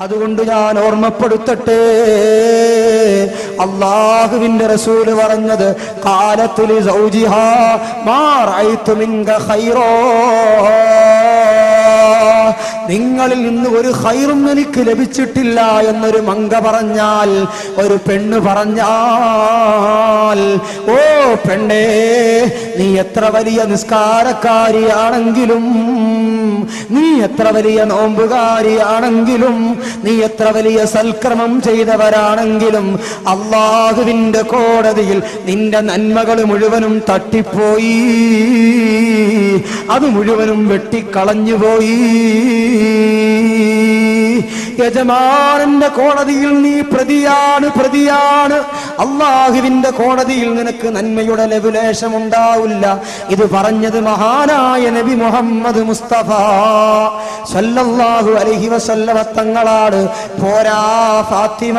അതുകൊണ്ട് ഞാൻ ഓർമ്മപ്പെടുത്തട്ടെ. അള്ളാഹുവിന്റെ റസൂൽ പറഞ്ഞത് കാലത്തിൽ സൗജിഹാ മാറൈത്തു മിങ്ക ഖൈറോ. നിങ്ങളിൽ നിന്ന് ഒരു ഹൈറും എനിക്ക് ലഭിച്ചിട്ടില്ല എന്നൊരു മങ്ക പറഞ്ഞാൽ ഒരു പെണ്ണ് പറഞ്ഞാൽ ഓ പെണ്ണേ നീ എത്ര വലിയ നിസ്കാരക്കാരിയാണെങ്കിലും നീ എത്ര വലിയ നോമ്പുകാരിയാണെങ്കിലും നീ എത്ര വലിയ സൽക്രമം ചെയ്തവരാണെങ്കിലും അള്ളാഹുവിന്റെ കോടതിയിൽ നിന്റെ നന്മകൾ മുഴുവനും തട്ടിപ്പോയി അത് മുഴുവനും വെട്ടിക്കളഞ്ഞുപോയി. യജമാനന്റെ കോടതിയിൽ നീ പ്രതിയാണ് പ്രതിയാണ്. അള്ളാഹുവിന്റെ കോടതിയിൽ നിനക്ക് നന്മയുടെ ലഘുലേശം ഉണ്ടാവില്ല ഇത് പറഞ്ഞത് മഹാനായ നബി മുഹമ്മദ് മുസ്തഫ. സല്ലല്ലാഹു അലൈഹി വസല്ലമ തങ്ങളാണ്. പോരാ ഫാത്തിമ.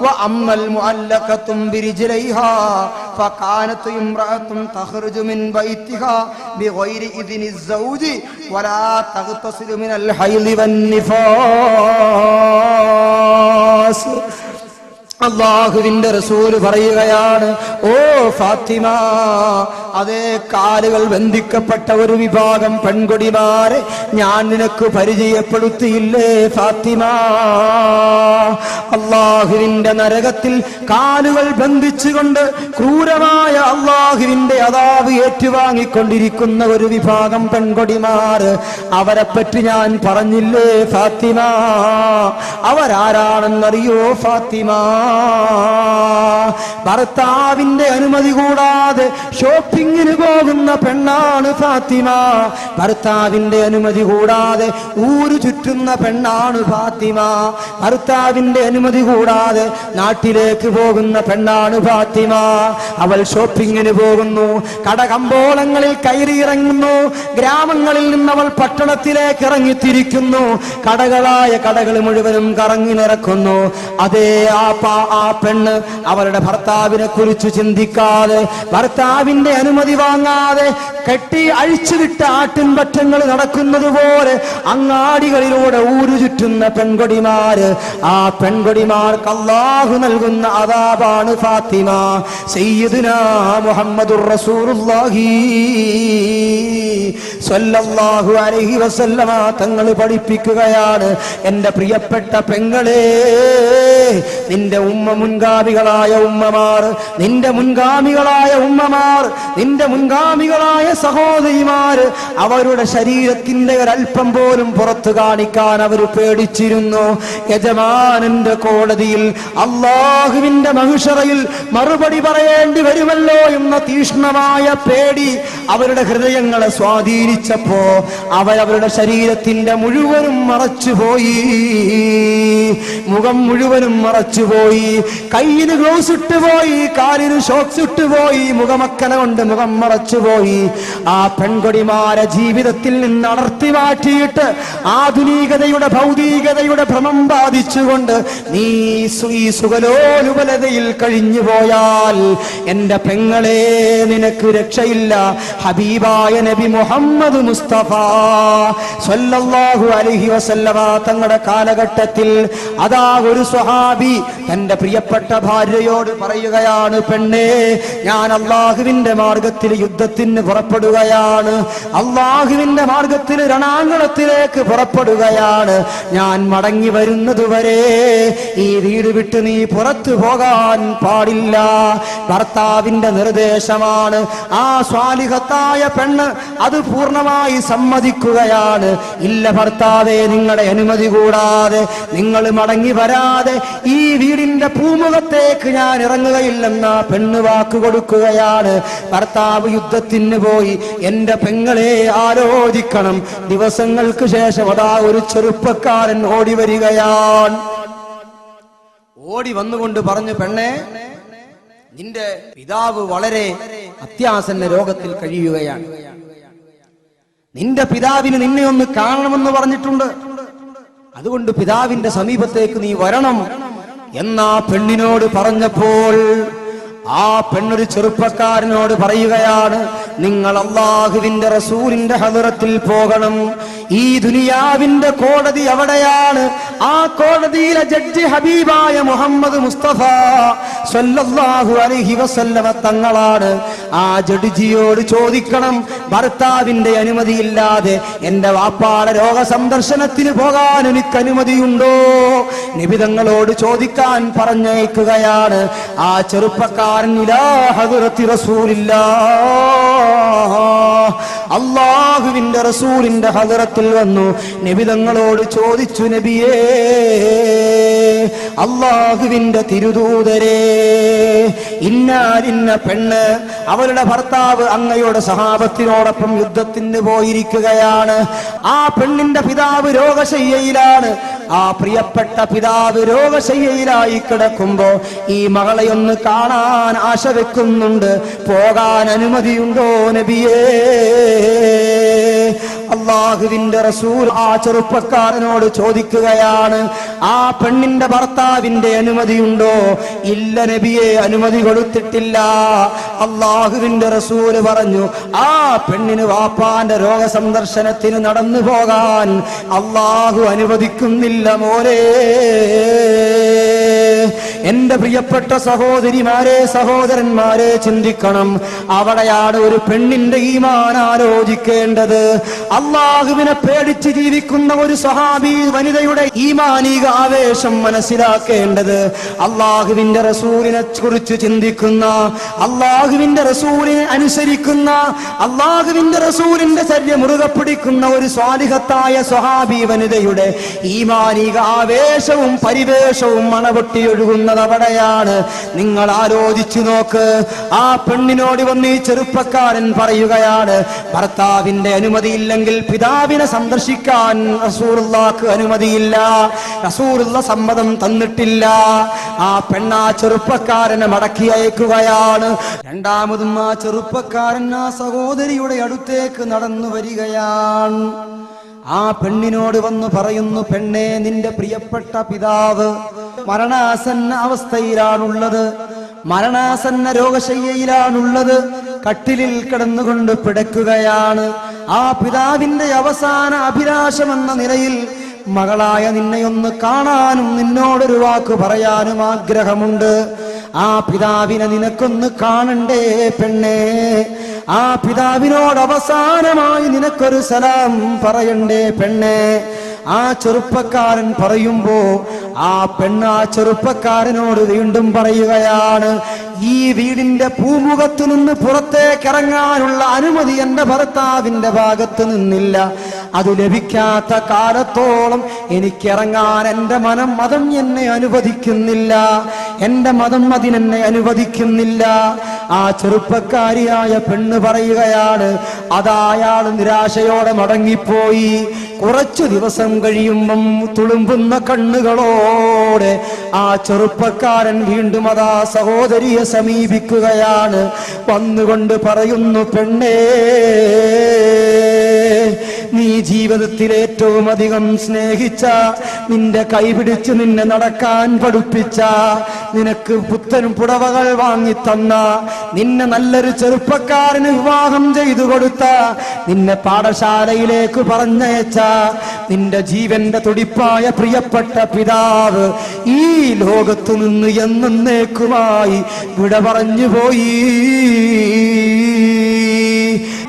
വ അമ്മൽ മുഅല്ലഖത്തും ബിരിജ്ലൈഹാ. فكانت امرأة تخرج من بيتها بغير إذن الزوج ولا تغتسل من الحيض والنفاس അള്ളാഹുവിന്റെ റസൂൽ പറയുകയാണ് ഓ ഫാത്തിമ അതേ കാലുകൾ ബന്ധിക്കപ്പെട്ട ഒരു വിഭാഗം പെൺകൊടിമാരെ ഞാൻ നിനക്ക് പരിചയപ്പെടുത്തിയില്ലേ ഫാത്തിമ? അള്ളാഹുവിന്റെ നരകത്തിൽ കാലുകൾ ബന്ധിച്ചുകൊണ്ട് ക്രൂരമായ അള്ളാഹുവിന്റെ അതാവ് ഏറ്റുവാങ്ങിക്കൊണ്ടിരിക്കുന്ന ഒരു വിഭാഗം പെൺകൊടിമാർ അവരെപ്പറ്റി പറ്റി ഞാൻ പറഞ്ഞില്ലേ ഫാത്തിമ? അവരാരാണെന്നറിയോ ഫാത്തിമ? ഭർത്താവിന്റെ അനുമതി കൂടാതെ ഷോപ്പിങ്ങിന് പോകുന്ന പെണ്ണാണ് ഫാത്തിമ. ഭർത്താവിന്റെ അനുമതി കൂടാതെ ഊരു ചുറ്റുന്ന പെണ്ണാണ് ഫാത്തിമ. ഭർത്താവിന്റെ അനുമതി കൂടാതെ നാട്ടിലേക്ക് പോകുന്ന പെണ്ണാണ് ഫാത്തിമ. അവൾ ഷോപ്പിങ്ങിന് പോകുന്നു. കട കടകമ്പോളങ്ങളിൽ കയറിയിറങ്ങുന്നു. ഗ്രാമങ്ങളിൽ നിന്ന് അവൾ പട്ടണത്തിലേക്ക് ഇറങ്ങിത്തിരിക്കുന്നു. കടകളായ കടകൾ മുഴുവനും കറങ്ങി നിറക്കുന്നു. അതേ ആ പാ ആ പെണ്ണ് അവരുടെ ഭർത്താവിനെ കുറിച്ച് ചിന്തിക്കാതെ ഭർത്താവിന്റെ അനുമതി വാങ്ങാതെ കെട്ടി അഴിച്ചുവിട്ട ആട്ടിൻപറ്റങ്ങൾ നടക്കുന്നത് പോലെ അങ്ങാടികളിലൂടെ ഊരു ചുറ്റുന്ന പെൺകൊടിമാര്. ആ പെൺകൊടിമാർക്ക് അള്ളാഹു നൽകുന്ന അതാപാണ് ഫാത്തിമ. സയ്യിദുനാ മുഹമ്മദുർ റസൂലുള്ളാഹി. സ്വല്ലല്ലാഹു അലൈഹി വസല്ലമ തങ്ങൾ പഠിപ്പിക്കുകയാണ്. എന്റെ പ്രിയപ്പെട്ട പെങ്ങളെ നിന്റെ ഉമ്മ മുൻഗാമികളായ ഉമ്മമാർ നിന്റെ മുൻഗാമികളായ ഉമ്മമാർ നിന്റെ മുൻഗാമികളായ സഹോദരിമാർ അവരുടെ ശരീരത്തിന്റെ ഒരല്പം പോലും പുറത്തു കാണിക്കാൻ അവർ പേടിച്ചിരുന്നു. യജമാനന്റെ കോടതിയിൽ അള്ളാഹുവിന്റെ മഹിഷറയിൽ മറുപടി പറയേണ്ടി വരുമല്ലോ എന്ന തീഷ്ണമായ പേടി അവരുടെ ഹൃദയങ്ങളെ സ്വാധീനിച്ചപ്പോ അവരവരുടെ ശരീരത്തിന്റെ മുഴുവനും മറച്ചുപോയി. മുഖം മുഴുവനും മറച്ചുപോയി. കയ്യിന് ഗ്ലൗസ് ഇട്ടുപോയി കാലിന് ഷോക്സ് ഇട്ടുപോയി മുഖമക്കന കൊണ്ട് മുഖം മറച്ചുപോയി. ആ പെൺകൊടിമാരെ ജീവിതത്തിൽ നിന്ന് അടർത്തി മാറ്റിയിട്ട് ആധുനികതയുടെ ഭൗതികതയുടെ ഭ്രമം ബാധിച്ചുകൊണ്ട് നീ ഈ സുഖലോലുപലതയിൽ കഴിഞ്ഞു പോയാൽ എന്റെ പെങ്ങളെ നിനക്ക് രക്ഷയില്ല. ഹബീബായ നബി മുഹമ്മദ് മുസ്തഫ സ്വല്ലല്ലാഹു അലൈഹി വസല്ലമ തങ്ങളുടെ കാലഘട്ടത്തിൽ അതാ ഒരു സ്വഹാബി തന്റെ പ്രിയപ്പെട്ട ഭാര്യയോട് പറയുകയാണ് പെണ്ണേ ഞാൻ അള്ളാഹുവിന്റെ മാർഗത്തിൽ യുദ്ധത്തിന് പുറപ്പെടുകയാണ്. അള്ളാഹുവിന്റെ മാർഗത്തിൽ രണാങ്കണത്തിലേക്ക് പുറപ്പെടുകയാണ്. ഞാൻ മടങ്ങി വരുന്നതുവരെ ഈ വീട് വിട്ട് നീ പുറത്തു പോകാൻ പാടില്ല. ഭർത്താവിന്റെ നിർദ്ദേശമാണ്. ആ സ്വാലിഹത്തായ പെണ്ണ് അത് പൂർണമായി സമ്മതിക്കുകയാണ്. ഇല്ല ഭർത്താവെ നിങ്ങളുടെ അനുമതി കൂടാതെ നിങ്ങൾ മടങ്ങി വരാതെ ഈ വീടിന്റെ പൂമുഖത്തേക്ക് ഞാൻ ഇറങ്ങുകയില്ലെന്ന പെണ്ണ് വാക്ക് കൊടുക്കുകയാണ്. ഭർത്താവ് യുദ്ധത്തിന് പോയി എന്റെ പെങ്ങളെ ആലോചിക്കണം. ദിവസങ്ങൾക്ക് ശേഷം അതാ ഒരു ചെറുപ്പക്കാരൻ ഓടി വരികയാണ്. ഓടി വന്നുകൊണ്ട് പറഞ്ഞു പെണ്ണേ നിന്റെ പിതാവ് വളരെ അത്യാസന്ന രോഗത്തിൽ കഴിയുകയാണ്. നിന്റെ പിതാവിന് നിന്നെ ഒന്ന് കാണണമെന്ന് പറഞ്ഞിട്ടുണ്ട്. അതുകൊണ്ട് പിതാവിന്റെ സമീപത്തേക്ക് നീ വരണം എന്നാ പെണ്ണിനോട് പറഞ്ഞപ്പോൾ ആ പെണ്ണൊരു ചെറുപ്പക്കാരനോട് പറയുകയാണ് നിങ്ങൾ അള്ളാഹുവിന്റെ റസൂലിന്റെ ഹദറത്തിൽ പോകണം. ഈ ദുനിയാവിന്റെ കോടതി അവിടെയാണ്. ആ കോടതിയിലെ ജഡ്ജി ഹബീബായ മുഹമ്മദ് മുസ്തഫ സല്ലല്ലാഹു അലൈഹി വസല്ലമ തങ്ങളാണ്. ആ ജഡ്ജിയോട് ചോദിക്കണം ഭർത്താവിന്റെ അനുമതിയില്ലാതെ എന്റെ വാപ്പാടെ രോഗ സന്ദർശനത്തിന് പോകാൻ എനിക്ക് അനുമതിയുണ്ടോ? നിബിതങ്ങളോട് ചോദിക്കാൻ പറഞ്ഞേക്കുകയാണ് ആ ചെറുപ്പക്കാരൻ ഇലാ ഹദ്റത്തി റസൂലില്ലാ അള്ളാഹുവിന്റെ റസൂലിന്റെ ഹദറത്തിൽ വന്നു നബിതങ്ങളോട് ചോദിച്ചു നബിയേ അള്ളാഹുവിന്റെ തിരുദൂതരേ ഇന്നാലിന്ന പെണ്ണ് അവരുടെ ഭർത്താവ് അങ്ങയുടെ സഹാബത്തിനോടൊപ്പം യുദ്ധത്തിന് പോയിരിക്കുകയാണ്. ആ പെണ്ണിന്റെ പിതാവ് രോഗശയ്യയിലാണ്. ആ പ്രിയപ്പെട്ട പിതാവ് രോഗശയ്യയിലായി കിടക്കുമ്പോ ഈ മകളെ ഒന്ന് കാണാൻ ആശ വെക്കുന്നുണ്ട്. പോകാൻ അനുമതിയുണ്ടോ നബിയേ? അള്ളാഹുവിന്റെ റസൂൽ ആ ചെറുപ്പക്കാരനോട് ചോദിക്കുകയാണ് ആ പെണ്ണിന്റെ ഭർത്താവിന്റെ അനുമതിയുണ്ടോ? ഇല്ല നബിയെ അനുമതി കൊടുത്തിട്ടില്ല. അള്ളാഹുവിന്റെ റസൂൽ പറഞ്ഞു ആ പെണ്ണിന് വാപ്പാന്റെ രോഗ സന്ദർശനത്തിന് നടന്നു പോകാൻ അള്ളാഹു അനുവദിക്കുന്നില്ല മോരേ എന്റെ പ്രിയപ്പെട്ട സഹോദരിമാരെ സഹോദരന്മാരെ ചിന്തിക്കണം. അവിടെയാണ് ഒരു പെണ്ണിന്റെ ഈമാൻ ആലോചിക്കേണ്ടത്. അള്ളാഹുവിനെ പേടിച്ച് ജീവിക്കുന്ന ഒരു സഹാബി വനിതയുടെ ഈമാനിക ആവേശം മനസ്സിലാക്കേണ്ടത് അള്ളാഹുവിന്റെ റസൂലിനെ കുറിച്ച് ചിന്തിക്കുന്ന അള്ളാഹുവിന്റെ റസൂലിനെ അനുസരിക്കുന്ന അള്ളാഹുവിന്റെ റസൂലിന്റെ ശല്യം മുറുകെ പിടിക്കുന്ന ഒരു സ്വാലിഹത്തായ സ്വഹാബി വനിതയുടെ ഈമാനിക ആവേശവും പരിവേഷവും മണപൊട്ടി ഒഴുകുന്നത് അവിടെയാണ്. നിങ്ങൾ ആലോചിച്ചു നോക്ക്. ആ പെണ്ണിനോട് വന്ന് ഈ ചെറുപ്പക്കാരൻ പറയുകയാണ് ഭർത്താവിന്റെ അനുമതിയില്ലെങ്കിൽ പിതാവിനെ സന്ദർശിക്കാൻ റസൂറുള്ളാക്ക് അനുമതിയില്ല. റസൂറുള്ള സമ്മതം തന്നിട്ടില്ല. ആ പെണ്ണാ ചെറുപ്പക്കാരനെ മടക്കി അയക്കുകയാണ്. രണ്ടാമതും ആ ചെറുപ്പക്കാരൻ ആ സഹോദരിയുടെ അടുത്തേക്ക് നടന്നു വരികയാണ്. ആ പെണ്ണിനോട് വന്ന് പറയുന്നു പെണ്ണെ നിന്റെ പ്രിയപ്പെട്ട പിതാവ് മരണാസന്ന അവസ്ഥയിലാണുള്ളത്. മരണാസന്ന രോഗശയ്യയിലാണുള്ളത്. കട്ടിലിൽ കിടന്നുകൊണ്ട് പിടക്കുകയാണ്. ആ പിതാവിന്റെ അവസാന അഭിലാഷമെന്ന നിലയിൽ മകളായ നിന്നെയൊന്ന് കാണാനും നിന്നോടൊരു വാക്ക് പറയാനും ആഗ്രഹമുണ്ട്. ആ പിതാവിനെ നിനക്കൊന്ന് കാണണ്ടേ പെണ്ണേ? ആ പിതാവിനോട് അവസാനമായി നിനക്കൊരു സലാം പറയണ്ടേ പെണ്ണേ? ആ ചെറുപ്പക്കാരൻ പറയുമ്പോ ആ പെണ്ണ് ആ ചെറുപ്പക്കാരനോട് വീണ്ടും പറയുകയാണ് ഈ വീടിന്റെ പൂമുഖത്തു നിന്ന് പുറത്തേക്ക് ഇറങ്ങാനുള്ള അനുമതി എന്റെ ഭർത്താവിന്റെ ഭാഗത്ത് നിന്നില്ല. അത് ലഭിക്കാത്ത കാലത്തോളം എനിക്കിറങ്ങാൻ എന്റെ മനം മതം എന്നെ അനുവദിക്കുന്നില്ല. എന്റെ മതം അതിനെന്നെ അനുവദിക്കുന്നില്ല. ആ ചെറുപ്പക്കാരിയായ പെണ്ണ് പറയുകയാണ് അതായാൾ നിരാശയോടെ മടങ്ങിപ്പോയി. കുറച്ചു ദിവസം കഴിയുമ്പം തുളുമ്പുന്ന കണ്ണുകളോടെ ആ ചെറുപ്പക്കാരൻ വീണ്ടും അതാ സഹോദരിയെ സമീപിക്കുകയാണ്. വന്നുകൊണ്ട് പറയുന്നു പെണ്ണേ നീ ജീവിതത്തിൽ ഏറ്റവും അധികം സ്നേഹിച്ച നിന്റെ കൈപിടിച്ച് നിന്നെ നടക്കാൻ പഠിപ്പിച്ച നിനക്ക് പുത്തൻ പുടവകൾ വാങ്ങി തന്ന നിന്നെ നല്ലൊരു ചെറുപ്പക്കാരന് വിവാഹം ചെയ്തു കൊടുത്ത നിന്നെ പാഠശാലയിലേക്ക് പറഞ്ഞയച്ച നിന്റെ ജീവന്റെ തുടിപ്പായ പ്രിയപ്പെട്ട പിതാവ് ഈ ലോകത്തു നിന്ന് എന്നേക്കുമായി വിട പറഞ്ഞു പോയി.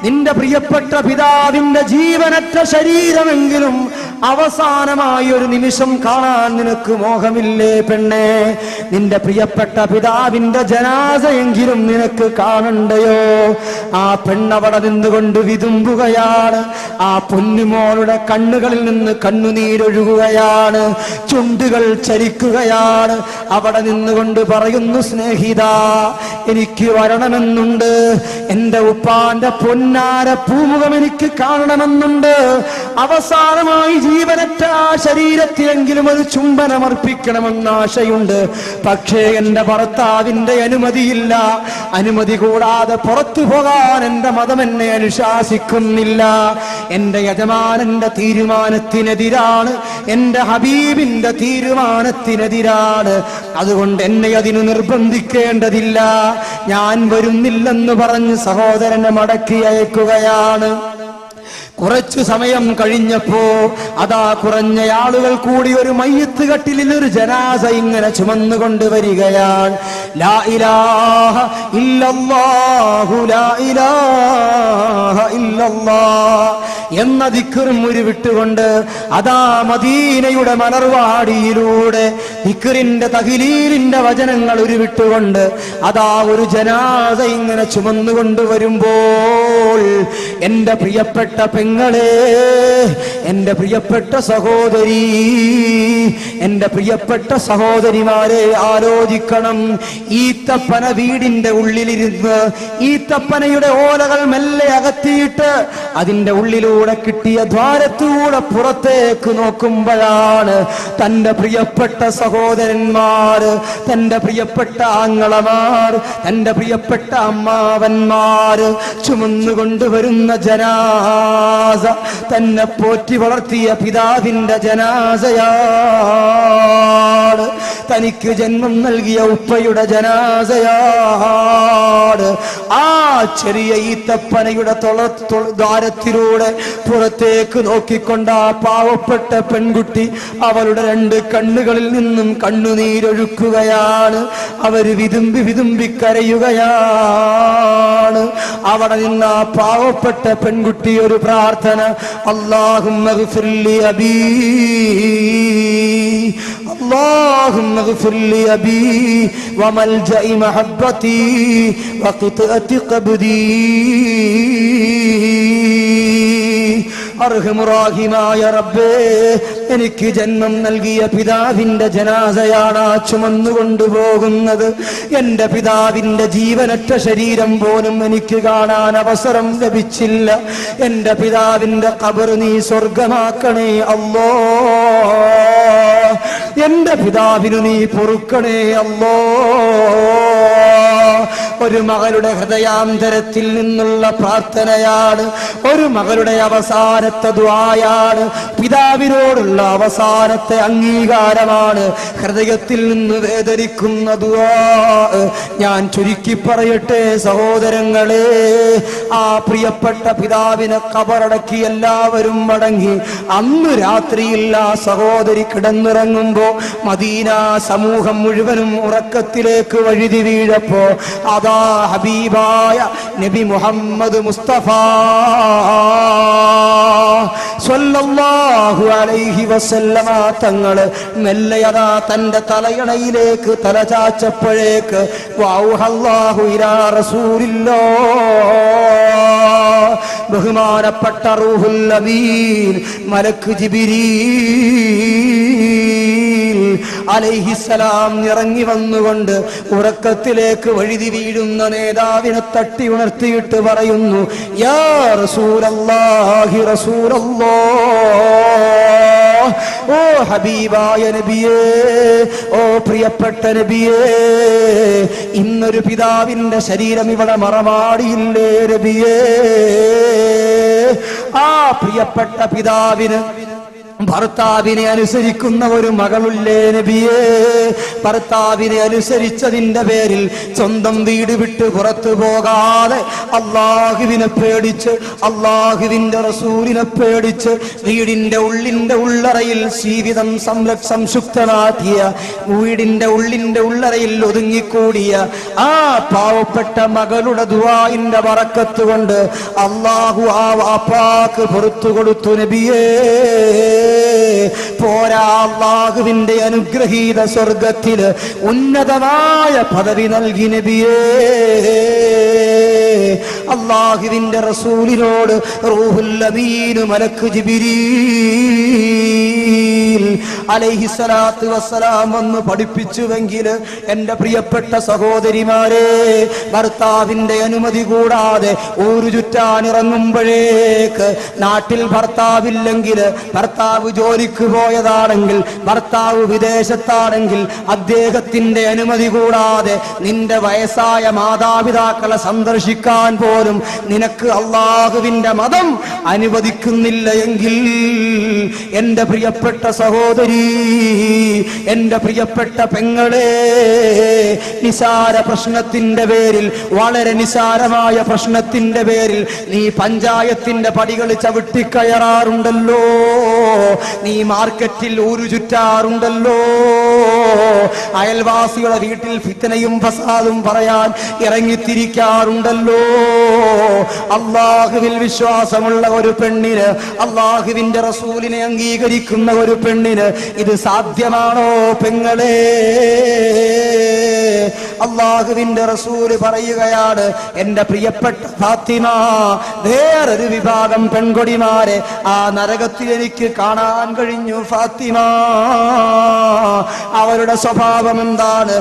നിന്റെ പ്രിയപ്പെട്ട പിതാവിന്റെ ജീവനറ്റ ശരീരമെങ്കിലും അവസാനമായി ഒരു നിമിഷം കാണാൻ നിനക്ക് മോഹമില്ലേ പെണ്ണെ? നിന്റെ പ്രിയപ്പെട്ട പിതാവിന്റെ ജനാസയെങ്കിലും നിനക്ക് കാണണ്ടയോ? ആ പെണ്ണവിടെ നിന്നുകൊണ്ട് വിതുമ്പുകയാണ്. ആ പൊന്നുമോളുടെ കണ്ണുകളിൽ നിന്ന് കണ്ണുനീരൊഴുകുകയാണ്. ചുണ്ടുകൾ ചരിക്കുകയാണ്. അവിടെ നിന്നുകൊണ്ട് പറയുന്നു സ്നേഹിത എനിക്ക് വരണമെന്നുണ്ട്. എന്റെ ഉപ്പാന്റെ പൊന്നാര പൂമുഖം എനിക്ക് കാണണമെന്നുണ്ട്. അവസാനമായി ജീവനറ്റ ശരീരത്തിലെങ്കിലും ഒരു ചുംബനമർപ്പിക്കണമെന്ന ആശയുണ്ട് പക്ഷേ എന്റെ ഭർത്താവിന്റെ അനുമതിയില്ല. അനുമതി കൂടാതെ പുറത്തു പോകാൻ എന്റെ മതം എന്നെ അനുശാസിക്കുന്നില്ല. എന്റെ യജമാനന്റെ തീരുമാനത്തിനെതിരാണ്. എന്റെ ഹബീബിന്റെ തീരുമാനത്തിനെതിരാണ്. അതുകൊണ്ട് എന്നെ അതിന് നിർബന്ധിക്കേണ്ടതില്ല. ഞാൻ വരുന്നില്ലെന്ന് പറഞ്ഞ് സഹോദരനെ മടക്കി അയക്കുകയാണ്. കുറച്ചു സമയം കഴിഞ്ഞപ്പോ അതാ കുറഞ്ഞ ആളുകൾ കൂടി ഒരു മയ്യത്ത് കട്ടിലിൽ ഒരു ജനാസ ഇങ്ങനെ ചുമന്നുകൊണ്ട് വരികയാണ്. ലാ ഇലാഹ ഇല്ലല്ലാഹു ലാ ഇലാഹ എന്ന അതാ മദീനയുടെ മലർവാടിയിലൂടെ ദിക്കറിന്റെ തഹിലീലിന്റെ വചനങ്ങൾ ഒരു വിട്ടുകൊണ്ട് അതാ ഒരു ജനാസ ഇങ്ങനെ ചുമന്നുകൊണ്ട് വരുമ്പോൾ എന്റെ പ്രിയപ്പെട്ട പെങ്ങളെ എന്റെ പ്രിയപ്പെട്ട സഹോദരി എന്റെ പ്രിയപ്പെട്ട സഹോദരിമാരെ ആലോചിക്കണം. ഈത്തപ്പന വീടിന്റെ ഉള്ളിലിരുന്ന് ഈത്തപ്പനയുടെ ഓലകൾ മെല്ലെ അകത്തിയിട്ട് അതിന്റെ ഉള്ളിലൂടെ കിട്ടിയ ദ്വാരത്തിലൂടെ പുറത്തേക്ക് നോക്കുമ്പോഴാണ് തന്റെ പ്രിയപ്പെട്ട സഹോദരന്മാർ തന്റെ പ്രിയപ്പെട്ട ആങ്ങളമാർ തന്റെ പ്രിയപ്പെട്ട അമ്മാവന്മാർ ചുമന്നുകൊണ്ടുവരുന്ന ജനാസ തന്നെ പോറ്റി വളർത്തിയ പിതാവിന്റെ ജനാസയാണ്. തനിക്ക് ജന്മം നൽകിയ ഉപ്പയുടെ ജനാസയാണ്. ആ ചെറിയ ഈത്തപ്പനയുടെ തൊള ദ്വാരത്തിലൂടെ പുറത്തേക്ക് നോക്കിക്കൊണ്ട് ആ പാവപ്പെട്ട പെൺകുട്ടി അവളുടെ രണ്ട് കണ്ണുകളിൽ നിന്നും കണ്ണുനീരൊഴുക്കുകയാണ്. അവർ വിതുമ്പി വിതുമ്പി കരയുകയാണ്. അവിടെ നിന്ന് ആ പാവപ്പെട്ട പെൺകുട്ടി ഒരു പ്രാർത്ഥന. അള്ളാഹും അബീ. اللهم اغفر لي أبي وملجأ محبتي وقطعة قبدي അർഹമുറാഹിമായ റബ്ബേ എനിക്ക് ജന്മം നൽകിയ പിതാവിന്റെ ജനാസയാണ് ആ ചുമന്നുകൊണ്ടുപോകുന്നത് എന്റെ പിതാവിന്റെ ജീവനറ്റ ശരീരം പോലും എനിക്ക് കാണാൻ അവസരം ലഭിച്ചില്ല എന്റെ പിതാവിന്റെ കബർ നീ സ്വർഗമാക്കണേ അല്ലോ എന്റെ പിതാവിനു നീ പൊറുക്കണേ അല്ലോ. ഒരു മകളുടെ ഹൃദയാന്തരത്തിൽ നിന്നുള്ള പ്രാർത്ഥനയാണ് ഒരു മകളുടെ അവസാനത്തെ ദ്വായാണ് പിതാവിനോടുള്ള അവസാനത്തെ അംഗീകാരമാണ്. ഹൃദയത്തിൽ നിന്ന് വേദനിക്കുന്ന ദ്വാ ഞാൻ ചുരുക്കി പറയട്ടെ സഹോദരങ്ങളെ ആ പ്രിയപ്പെട്ട പിതാവിനെ കബറടക്കി എല്ലാവരും മടങ്ങി. അന്ന് രാത്രിയിൽ ആ സഹോദരി കിടന്നിറങ്ങുമ്പോ മദീന സമൂഹം മുഴുവനും ഉറക്കത്തിലേക്ക് വഴുതി വീഴപ്പോ അതാ ഹബീബായ നബി മുഹമ്മദ് മുസ്തഫ. സ്വല്ലല്ലാഹു അലൈഹി വസല്ലമ തങ്ങൾ മെല്ലയതാ തന്റെ തലയണയിലേക്ക് തല ചാച്ചപ്പോഴേക്ക് വൗഹല്ലാഹു ഇലാ റസൂലില്ലോ. ബഹുമാനപ്പെട്ട റൂഹുൽ അമീൻ മലക്ക് ജിബിരീൽ. അലൈഹിസലാം ഇറങ്ങി വന്നുകൊണ്ട് ഉറക്കത്തിലേക്ക് വഴുതി വീഴുന്ന നേതാവിനെ തട്ടി ഉണർത്തിയിട്ട് പറയുന്നു യാ റസൂലല്ലാഹി റസൂലല്ലാ ഓ ഹബീബായ നബിയേ ഓ പ്രിയപ്പെട്ട നബിയേ ഇന്നൊരു പിതാവിന്റെ ശരീരം ഇവിടെ മറവാടിയില്ലേ നബിയേ? ആ പ്രിയപ്പെട്ട പിതാവിന് ഭർത്താവിനെ അനുസരിക്കുന്ന ഒരു മകളുള്ളേ നബിയേ. ഭർത്താവിനെ അനുസരിച്ചതിന്റെ പേരിൽ സ്വന്തം വീട് വിട്ട് പുറത്തു പോകാതെ അള്ളാഹുവിനെ പേടിച്ച് അള്ളാഹുവിന്റെ റസൂലിനെ പേടിച്ച് വീടിന്റെ ഉള്ളിന്റെ ഉള്ളറയിൽ ജീവിതം സംശുക്തനാക്കിയ വീടിന്റെ ഉള്ളിന്റെ ഉള്ളറയിൽ ഒതുങ്ങിക്കൂടിയ ആ പാവപ്പെട്ട മകളുടെ ദുവായിന്റെ വറക്കത്ത് കൊണ്ട് അള്ളാഹു ആ വാപ്പാക്ക് പുറത്തു കൊടുത്തു നബിയേ. പോരാ അള്ളാഹുവിന്റെ അനുഗ്രഹീത സ്വർഗത്തിൽ ഉന്നതമായ പദവി നൽകി നബിയേ. അള്ളാഹുവിന്റെ റസൂലിനോട് റൂഹുൽ അമീന് മലക്ക് ജിബിരീൽ അലൈഹിസ്സലാത്തു വസ്സലാം എന്ന് പഠിപ്പിച്ചുവെങ്കിൽ എന്റെ പ്രിയപ്പെട്ട സഹോദരിമാരെ ഭർത്താവിന്റെ അനുമതി കൂടാതെ ഊരു ചുറ്റാനിറങ്ങുമ്പോഴേക്ക് നാട്ടിൽ ഭർത്താവില്ലെങ്കിൽ ഭർത്താവ് ജോലിക്ക് പോയതാണെങ്കിൽ ഭർത്താവ് വിദേശത്താണെങ്കിൽ അദ്ദേഹത്തിന്റെ അനുമതി കൂടാതെ നിന്റെ വയസ്സായ മാതാപിതാക്കളെ സന്ദർശിക്കാൻ പോലും നിനക്ക് അള്ളാഹുവിന്റെ മതം അനുവദിക്കുന്നില്ല എങ്കിൽ എന്റെ പ്രിയപ്പെട്ട സഹോദരി എന്റെ പ്രിയപ്പെട്ട പെങ്ങളെ നിസാര പ്രശ്നത്തിന്റെ പേരിൽ വളരെ നിസാരമായ പ്രശ്നത്തിന്റെ പേരിൽ നീ പഞ്ചായത്തിന്റെ പടികൾ ചവിട്ടിക്കയറാറുണ്ടല്ലോ. നീ മാർക്കറ്റിൽ ഊരു ചുറ്റാറുണ്ടല്ലോ അയൽവാസികളുടെ വീട്ടിൽ ഫിത്തനയും ഫസാദും പറയാൻ ഇറങ്ങിത്തിരിക്കാറുണ്ടല്ലോ. അള്ളാഹുവിൽ വിശ്വാസമുള്ള ഒരു പെണ്ണിന് അള്ളാഹുവിന്റെ റസൂലിനെ അംഗീകരിക്കുന്ന ഒരു പെണ്ണിന് ഇത് സാധ്യമാണോ പെങ്ങളെ? അള്ളാഹുവിന്റെ റസൂൽ പറയുകയാണ് എന്റെ പ്രിയപ്പെട്ട ഫാത്തിമ വേറൊരു വിഭാഗം പെൺകൊടിമാരെ ആ നരകത്തിൽ എനിക്ക് കാണാൻ കഴിഞ്ഞു ഫാത്തിമ. അവരുടെ സ്വഭാവം എന്താണ്?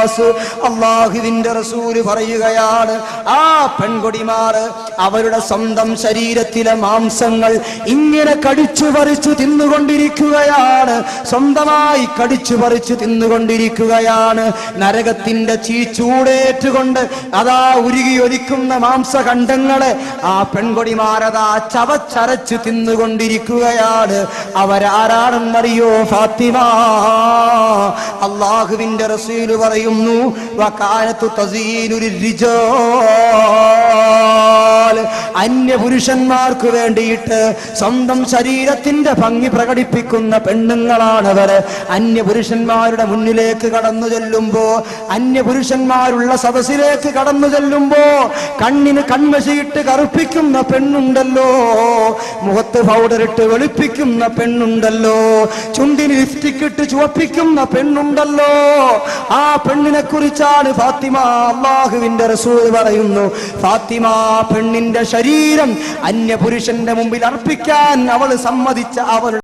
നാസ് അള്ളാഹുവിന്റെ റസൂൽ പറയുകയാണ് ആ പെൺകുടിമാർ അവരുടെ സ്വന്തം ശരീരത്തിലെ മാംസങ്ങൾ ഇങ്ങനെ കടിച്ചു പറിച്ചു തിന്നുകൊണ്ടിരിക്കുകയാണ് സ്വന്തമായി കടിച്ചു പറിച്ചു തിന്നുകൊണ്ടിരിക്കുകയാണ് നരകത്തിന്റെ ചീച്ചൂടേറ്റുകൊണ്ട് അതാ ഉരുകി ഒലിക്കുന്ന മാംസഖണ്ഡങ്ങളെ ആ പെൺകൊടിമാരതാ ചവച്ചരച്ചു തിന്നുകൊണ്ടിരിക്കുകയാണ്. അവരാരാണെന്നറിയോ ഫാത്തിമ? അള്ളാഹുവിന്റെ റസൂൽ പറയുന്നു അന്യപുരുഷന്മാർക്ക് വേണ്ടിയിട്ട് സ്വന്തം ശരീരത്തിന്റെ ഭംഗി പ്രകടിപ്പിക്കുന്ന പെണ്ണുങ്ങളാണവർ അന്യപുരുഷന്മാരുടെ മുന്നിലേക്ക് കടന്നു ചെല്ലുമ്പോ അന്യപുരുഷന്മാരുള്ള സദസ്സിലേക്ക് കടന്നു ചെല്ലുമ്പോ കണ്ണിന് കൺമശിയിട്ട് കറുപ്പിക്കുന്ന പെണ്ണുണ്ടല്ലോ. മുഖത്ത് പൗഡർ ഇട്ട് വെളുപ്പിക്കുന്ന പെണ്ണുണ്ടല്ലോ. ചുണ്ടിന് ലിഫ്റ്റിക്കിട്ട് ചുവപ്പിക്കുന്ന പെണ്ണുണ്ടല്ലോ. ആ പെണ്ണിനെ കുറിച്ചാണ് ഫാത്തിമ അള്ളാഹുവിന്റെ റസൂൽ പറയുന്നു. ഫാത്തിമ പെണ്ണിന്റെ ശരീരം അന്യ പുരുഷന്റെ മുമ്പിൽ അർപ്പിക്കാൻ അവൾ സമ്മതിച്ച അവൾ